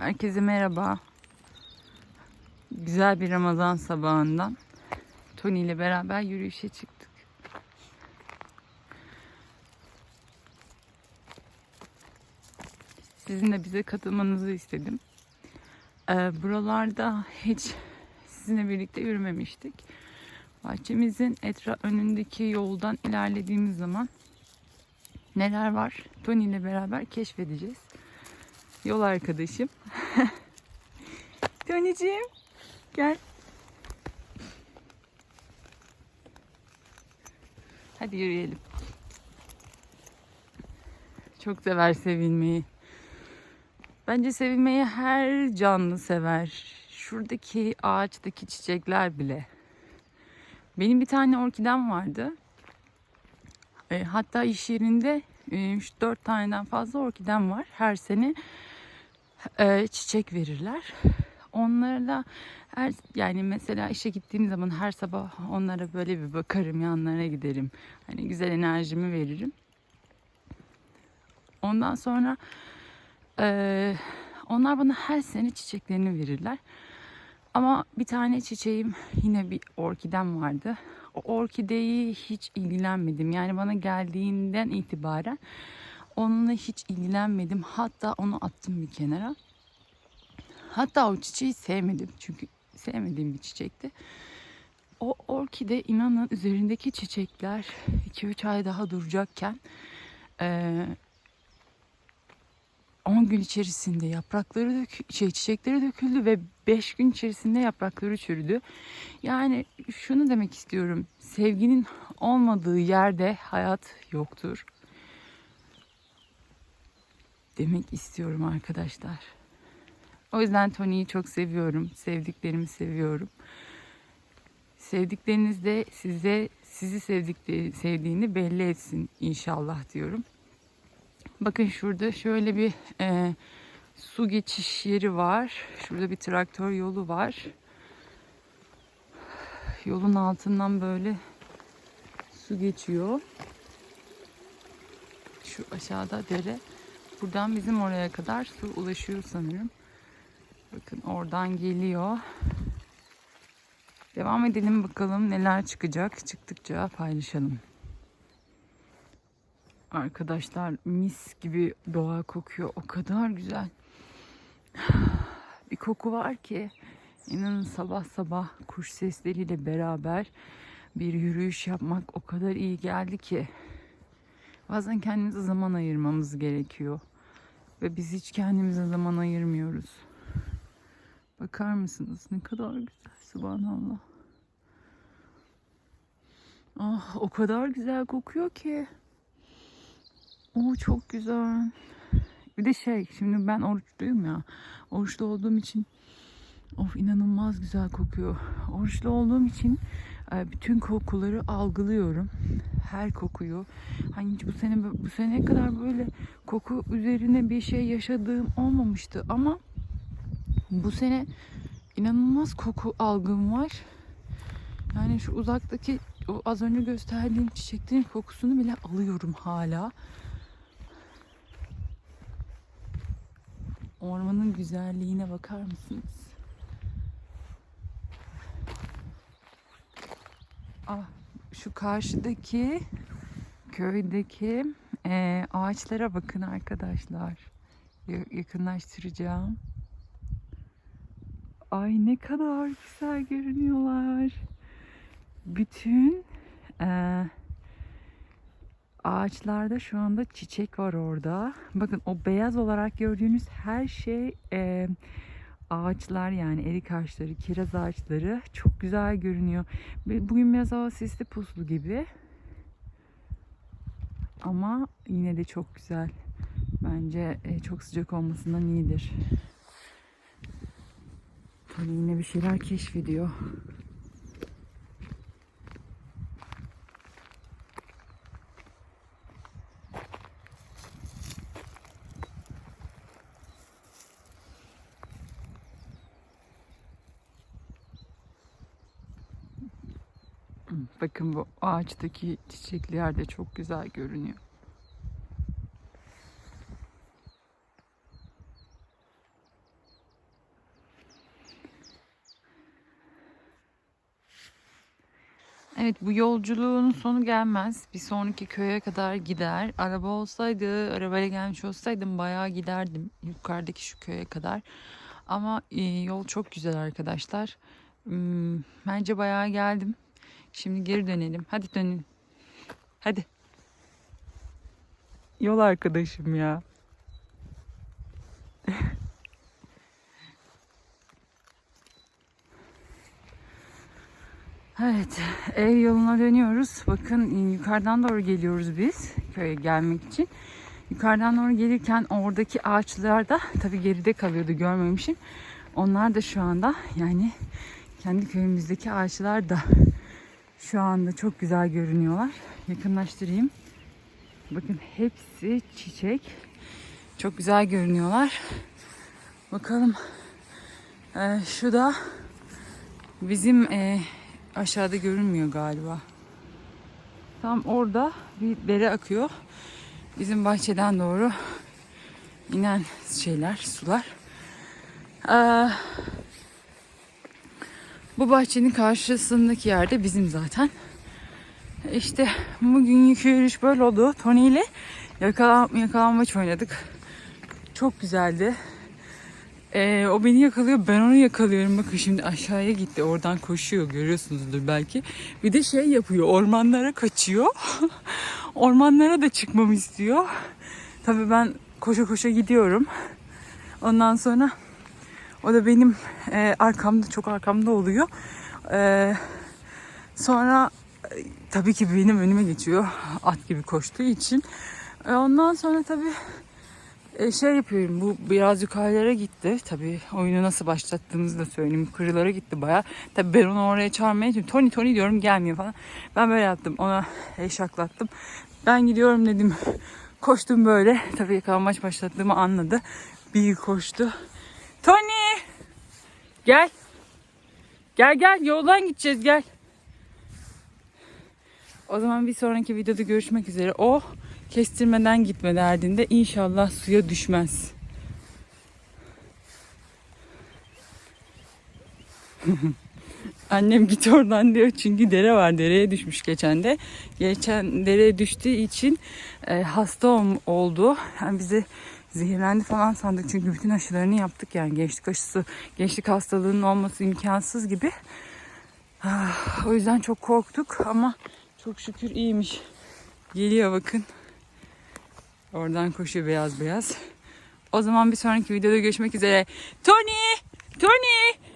Herkese merhaba. Güzel bir Ramazan sabahından Tony ile beraber yürüyüşe çıktık. Sizin de bize katılmanızı istedim. Ee, buralarda hiç sizinle birlikte yürümemiştik. Bahçemizin etra önündeki yoldan ilerlediğimiz zaman neler var? Tony ile beraber keşfedeceğiz. Yol arkadaşım. Tony'ciğim gel. Hadi yürüyelim. Çok sever sevilmeyi. Bence sevilmeyi her canlı sever. Şuradaki ağaçtaki çiçekler bile. Benim bir tane orkidem vardı. E, hatta iş yerinde 3-4 taneden fazla orkidem var. Her sene e, çiçek verirler. Onlarla her yani mesela işe gittiğim zaman her sabah onlara böyle bir bakarım, yanlarına giderim. Hani güzel enerjimi veririm. Ondan sonra e, onlar bana her sene çiçeklerini verirler. Ama bir tane çiçeğim yine bir orkidem vardı. O orkideyi hiç ilgilenmedim. Yani bana geldiğinden itibaren onunla hiç ilgilenmedim. Hatta onu attım bir kenara. Hatta o çiçeği sevmedim. Çünkü sevmediğim bir çiçekti. O orkide inanın üzerindeki çiçekler 2-3 ay daha duracakken 10 gün içerisinde yaprakları dök şey çiçekleri döküldü ve 5 gün içerisinde yaprakları çürüdü. Yani şunu demek istiyorum. Sevginin olmadığı yerde hayat yoktur. Demek istiyorum arkadaşlar. O yüzden Tony'yi çok seviyorum. Sevdiklerimi seviyorum. Sevdikleriniz de size sizi sevdikleri, sevdiğini belli etsin inşallah diyorum. Bakın şurada şöyle bir e, su geçiş yeri var. Şurada bir traktör yolu var. Yolun altından böyle su geçiyor. Şu aşağıda dere. Buradan bizim oraya kadar su ulaşıyor sanırım. Bakın oradan geliyor. Devam edelim bakalım neler çıkacak. Çıktıkça paylaşalım. Arkadaşlar mis gibi doğa kokuyor. O kadar güzel. Bir koku var ki inanın sabah sabah kuş sesleriyle beraber bir yürüyüş yapmak o kadar iyi geldi ki. Bazen kendimize zaman ayırmamız gerekiyor. Ve biz hiç kendimize zaman ayırmıyoruz. Bakar mısınız? Ne kadar güzel. Subhanallah. Ah o kadar güzel kokuyor ki. Oo çok güzel. Bir de şey şimdi ben oruçluyum ya. Oruçlu olduğum için of inanılmaz güzel kokuyor. Oruçlu olduğum için bütün kokuları algılıyorum. Her kokuyu. Hani bu sene bu sene kadar böyle koku üzerine bir şey yaşadığım olmamıştı ama bu sene inanılmaz koku algım var. Yani şu uzaktaki o az önce gösterdiğim çiçeklerin kokusunu bile alıyorum hala. Ormanın güzelliğine bakar mısınız? Ah, şu karşıdaki köydeki e, ağaçlara bakın arkadaşlar. Ya- yakınlaştıracağım. Ay ne kadar güzel görünüyorlar. Bütün e, ağaçlarda şu anda çiçek var orada. Bakın o beyaz olarak gördüğünüz her şey e, ağaçlar yani erik ağaçları, kiraz ağaçları çok güzel görünüyor. Bugün biraz hava sisli puslu gibi. Ama yine de çok güzel. Bence e, çok sıcak olmasından iyidir. Tabii yine bir şeyler keşfediyor. Bakın bu ağaçtaki çiçekler de çok güzel görünüyor. Evet bu yolculuğun sonu gelmez. Bir sonraki köye kadar gider. Araba olsaydı, arabayla gelmiş olsaydım bayağı giderdim yukarıdaki şu köye kadar. Ama e, yol çok güzel arkadaşlar. Hmm, bence bayağı geldim. Şimdi geri dönelim. Hadi dönelim. Hadi. Yol arkadaşım ya. Evet, ev yoluna dönüyoruz. Bakın yukarıdan doğru geliyoruz biz köye gelmek için. Yukarıdan doğru gelirken oradaki ağaçlar da tabii geride kalıyordu görmemişim. Onlar da şu anda yani kendi köyümüzdeki ağaçlar da şu anda çok güzel görünüyorlar. Yakınlaştırayım. Bakın hepsi çiçek. Çok güzel görünüyorlar. Bakalım. Ee, şu da bizim e, aşağıda görünmüyor galiba. Tam orada bir dere akıyor. Bizim bahçeden doğru inen şeyler, sular. Ee, bu bahçenin karşısındaki yerde bizim zaten. İşte bugün yürüyüş böyle oldu. Tony ile yakalan, yakalanmaç oynadık. Çok güzeldi. Ee, o beni yakalıyor ben onu yakalıyorum. Bakın şimdi aşağıya gitti. Oradan koşuyor görüyorsunuzdur belki. Bir de şey yapıyor ormanlara kaçıyor. ormanlara da çıkmamı istiyor. Tabii ben koşa koşa gidiyorum. Ondan sonra o da benim e, arkamda çok arkamda oluyor. E, sonra e, tabii ki benim önüme geçiyor at gibi koştuğu için. E, ondan sonra tabii e, şey yapıyorum bu biraz yukarılara gitti. Tabii oyunu nasıl başlattığımızı da söyleyeyim. Yukarılara gitti baya. Tabii ben onu oraya çağırmaya çalışıyorum. Tony Tony diyorum gelmiyor falan. Ben böyle yaptım ona eşaklattım. Ben gidiyorum dedim. Koştum böyle. Tabii yakalanmaç başlattığımı anladı. Bir koştu. Tony! Gel. Gel gel yoldan gideceğiz gel. O zaman bir sonraki videoda görüşmek üzere. O kestirmeden gitme derdinde inşallah suya düşmez. Annem git oradan diyor çünkü dere var. Dereye düşmüş geçen de. Geçen dereye düştüğü için e, hasta ol- oldu. Yani bize zehirlendi falan sandık çünkü bütün aşılarını yaptık yani gençlik aşısı, gençlik hastalığının olması imkansız gibi. Ah, O yüzden çok korktuk ama çok şükür iyiymiş. Geliyor bakın. Oradan koşuyor beyaz beyaz. O zaman bir sonraki videoda görüşmek üzere. Tony! Tony!